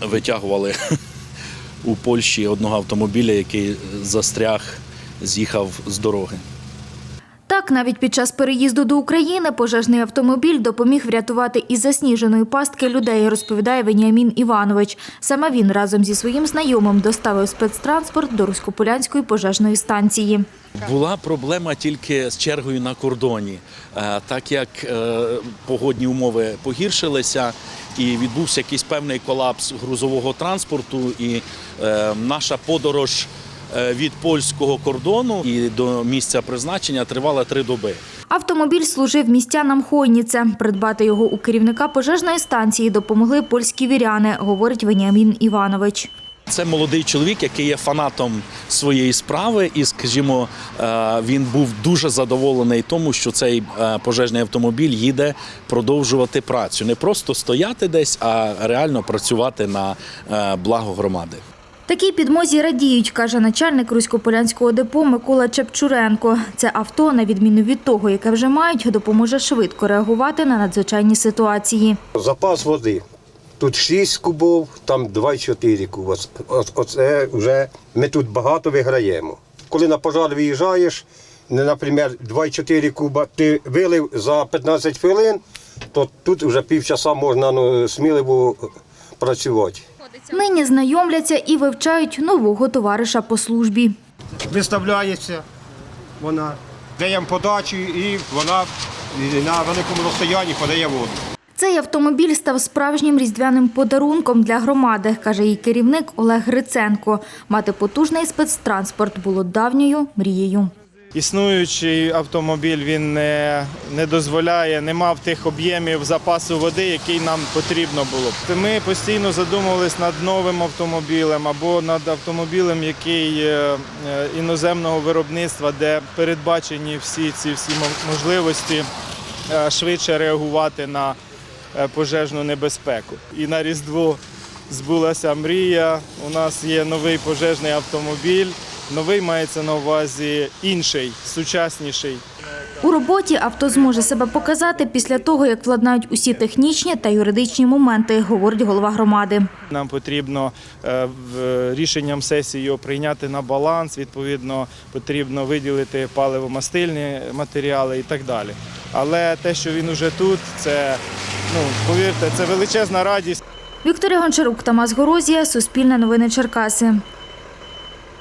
витягували у Польщі одного автомобіля, який застряг, з'їхав з дороги. Так, навіть під час переїзду до України пожежний автомобіль допоміг врятувати із засніженої пастки людей, розповідає Веніамін Іванович. Саме він разом зі своїм знайомим доставив спецтранспорт до Руськополянської пожежної станції. Була проблема тільки з чергою на кордоні, Е, так як е, погодні умови погіршилися і відбувся якийсь певний колапс грузового транспорту, і е, наша подорож від польського кордону і до місця призначення тривала три доби. Автомобіль служив містянам Хойніце. Придбати його у керівника пожежної станції допомогли польські віряни, говорить Веніамін Іванович. Це молодий чоловік, який є фанатом своєї справи, і, скажімо, е, він був дуже задоволений тому, що цей е, пожежний автомобіль їде продовжувати працю, не просто стояти десь, а реально працювати на е, благо громади. Такій підмозі радіють, каже начальник Руськополянського депо Микола Чепчуренко. Це авто, на відміну від того, яке вже мають, допоможе швидко реагувати на надзвичайні ситуації. Запас води. Тут 6 кубов, там 2,4 куба. Оце вже ми тут багато виграємо. Коли на пожар виїжджаєш, наприклад, 2,4 куба, ти вилив за 15 хвилин, то тут вже півчаса можна ну, сміливо працювати. Нині знайомляться і вивчають нового товариша по службі. Виставляється вона, даємо подачу і вона на великому розстоянні подає воду. Цей автомобіль став справжнім різдвяним подарунком для громади, каже її керівник Олег Гриценко. Мати потужний спецтранспорт було давньою мрією. Існуючий автомобіль він не, не дозволяє, не мав тих об'ємів запасу води, який нам потрібно було. Ми постійно задумувались над новим автомобілем або над автомобілем, який е, е, іноземного виробництва, де передбачені всі ці всі можливості е, швидше реагувати на пожежну небезпеку. І на Різдво збулася мрія. У нас є новий пожежний автомобіль. Новий мається на увазі інший, сучасніший. У роботі авто зможе себе показати після того, як владнають усі технічні та юридичні моменти, говорить голова громади. Нам потрібно е, рішенням сесії його прийняти на баланс. Відповідно, потрібно виділити паливо-мастильні матеріали і так далі. Але те, що він уже тут, це ну повірте, це величезна радість. Вікторія Гончарук, Тамас Горозія, Суспільне новини Черкаси.